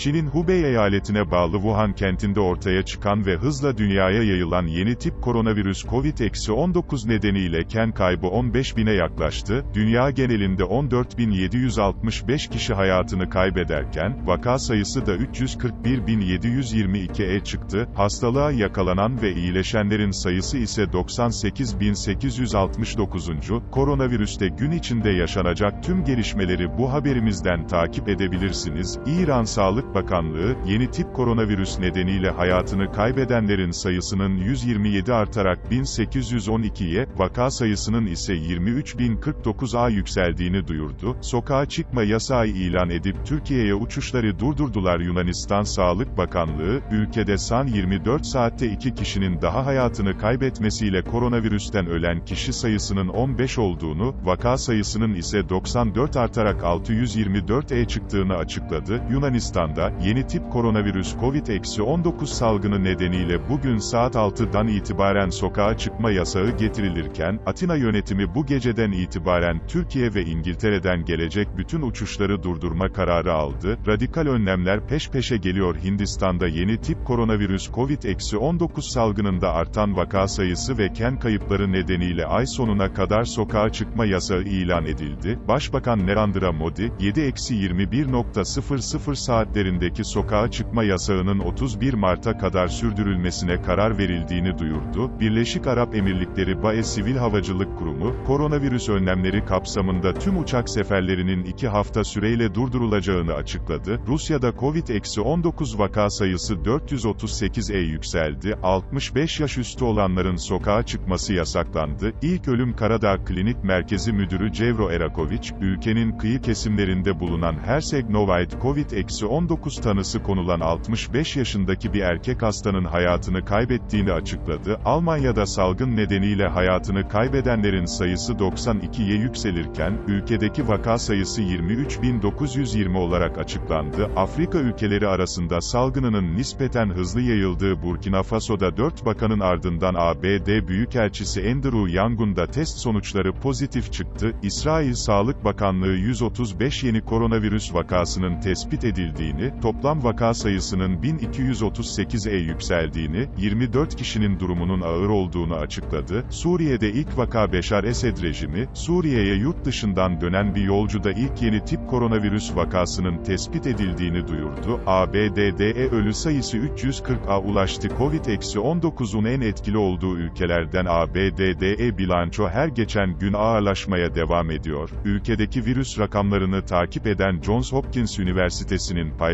Çin'in Hubei eyaletine bağlı Wuhan kentinde ortaya çıkan ve hızla dünyaya yayılan yeni tip koronavirüs COVID-19 nedeniyle ken kaybı 15 bine yaklaştı, dünya genelinde 14.765 kişi hayatını kaybederken, vaka sayısı da 341.722'e çıktı, hastalığa yakalanan ve iyileşenlerin sayısı ise 98.869. Koronavirüste gün içinde yaşanacak tüm gelişmeleri bu haberimizden takip edebilirsiniz. İran Sağlık Bakanlığı, yeni tip koronavirüs nedeniyle hayatını kaybedenlerin sayısının 127 artarak 1812'ye, vaka sayısının ise 23.049'a yükseldiğini duyurdu. Sokağa çıkma yasağı ilan edip Türkiye'ye uçuşları durdurdular Yunanistan Sağlık Bakanlığı, ülkede san 24 saatte 2 kişinin daha hayatını kaybetmesiyle koronavirüsten ölen kişi sayısının 15 olduğunu, vaka sayısının ise 94 artarak 624'e çıktığını açıkladı. Yunanistan'da, yeni tip koronavirüs COVID-19 salgını nedeniyle bugün saat 6'dan itibaren sokağa çıkma yasağı getirilirken, Atina yönetimi bu geceden itibaren Türkiye ve İngiltere'den gelecek bütün uçuşları durdurma kararı aldı. Radikal önlemler peş peşe geliyor Hindistan'da yeni tip koronavirüs COVID-19 salgınında artan vaka sayısı ve ken kayıpları nedeniyle ay sonuna kadar sokağa çıkma yasağı ilan edildi. Başbakan Narendra Modi, 7-21.00 saatlerindeki sokağa çıkma yasağının 31 Mart'a kadar sürdürülmesine karar verildiğini duyurdu. Birleşik Arap Emirlikleri BAE Sivil Havacılık Kurumu, koronavirüs önlemleri kapsamında tüm uçak seferlerinin 2 hafta süreyle durdurulacağını açıkladı. Rusya'da COVID-19 vaka sayısı 438'e yükseldi. 65 yaş üstü olanların sokağa çıkması yasaklandı. İlk ölüm Karadağ Klinik Merkezi Müdürü Cevro Erakoviç, ülkenin kıyı kesimlerinde bulunan Herseg Novayt COVID-19 tanısı konulan 65 yaşındaki bir erkek hastanın hayatını kaybettiğini açıkladı. Almanya'da salgın nedeniyle hayatını kaybedenlerin sayısı 92'ye yükselirken, ülkedeki vaka sayısı 23.920 olarak açıklandı. Afrika ülkeleri arasında salgınının nispeten hızlı yayıldığı Burkina Faso'da 4 bakanın ardından ABD Büyükelçisi Andrew Yangun da test sonuçları pozitif çıktı. İsrail Sağlık Bakanlığı 135 yeni koronavirüs vakasının tespit edildiğini, toplam vaka sayısının 1238'e yükseldiğini, 24 kişinin durumunun ağır olduğunu açıkladı. Suriye'de ilk vaka Beşar Esed rejimi, Suriye'ye yurt dışından dönen bir yolcuda ilk yeni tip koronavirüs vakasının tespit edildiğini duyurdu. ABD'de ölü sayısı 340'a ulaştı. Covid-19'un en etkili olduğu ülkelerden ABD'de bilanço her geçen gün ağırlaşmaya devam ediyor. Ülkedeki virüs rakamlarını takip eden Johns Hopkins Üniversitesi'nin paylaştığı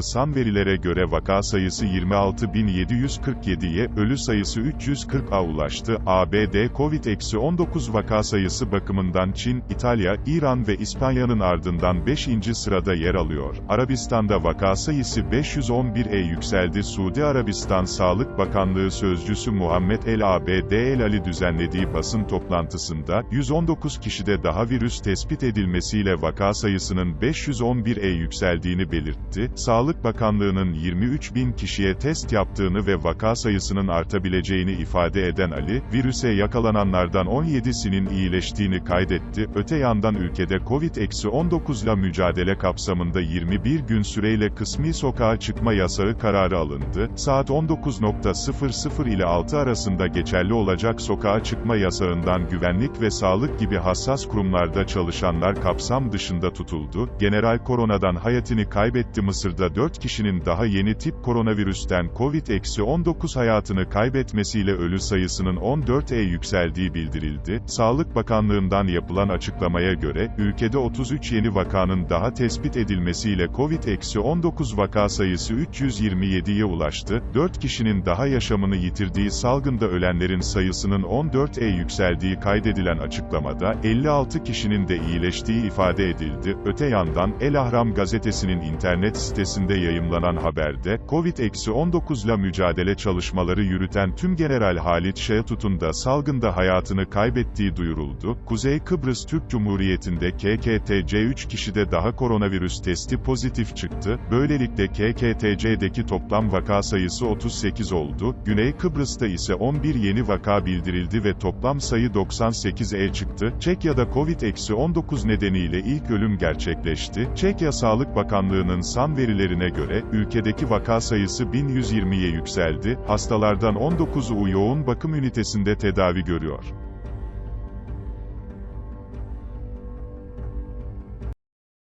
san verilere göre vaka sayısı 26.747'ye, ölü sayısı 340'a ulaştı. ABD Covid-19 vaka sayısı bakımından Çin, İtalya, İran ve İspanya'nın ardından 5. sırada yer alıyor. Arabistan'da vaka sayısı 511'e yükseldi. Suudi Arabistan Sağlık Bakanlığı Sözcüsü Muhammed El ABD El Ali düzenlediği basın toplantısında, 119 kişide daha virüs tespit edilmesiyle vaka sayısının 511'e yükseldiğini belirtti. Sağlık Bakanlığı'nın 23 bin kişiye test yaptığını ve vaka sayısının artabileceğini ifade eden Ali, virüse yakalananlardan 17'sinin iyileştiğini kaydetti. Öte yandan ülkede Covid-19 ile mücadele kapsamında 21 gün süreyle kısmi sokağa çıkma yasağı kararı alındı. Saat 19.00 ile 6 arasında geçerli olacak sokağa çıkma yasağından güvenlik ve sağlık gibi hassas kurumlarda çalışanlar kapsam dışında tutuldu. General koronadan hayatını kaybetti Mısır'da 4 kişinin daha yeni tip koronavirüsten Covid-19 hayatını kaybetmesiyle ölü sayısının 14'e yükseldiği bildirildi. Sağlık Bakanlığı'ndan yapılan açıklamaya göre, ülkede 33 yeni vakanın daha tespit edilmesiyle Covid-19 vaka sayısı 327'ye ulaştı. 4 kişinin daha yaşamını yitirdiği salgında ölenlerin sayısının 14'e yükseldiği kaydedilen açıklamada, 56 kişinin de iyileştiği ifade edildi. Öte yandan, El Ahram gazetesinin internet sitesinde yayımlanan haberde, Covid-19 ile mücadele çalışmaları yürüten tüm General Halit Şahatut'un da salgında hayatını kaybettiği duyuruldu. Kuzey Kıbrıs Türk Cumhuriyeti'nde KKTC 3 kişide daha koronavirüs testi pozitif çıktı. Böylelikle KKTC'deki toplam vaka sayısı 38 oldu. Güney Kıbrıs'ta ise 11 yeni vaka bildirildi ve toplam sayı 98'e çıktı. Çekya'da Covid-19 nedeniyle ilk ölüm gerçekleşti. Çekya Sağlık Bakanlığı'nın san son verilerine göre, ülkedeki vaka sayısı 1120'ye yükseldi, hastalardan 19'u yoğun bakım ünitesinde tedavi görüyor.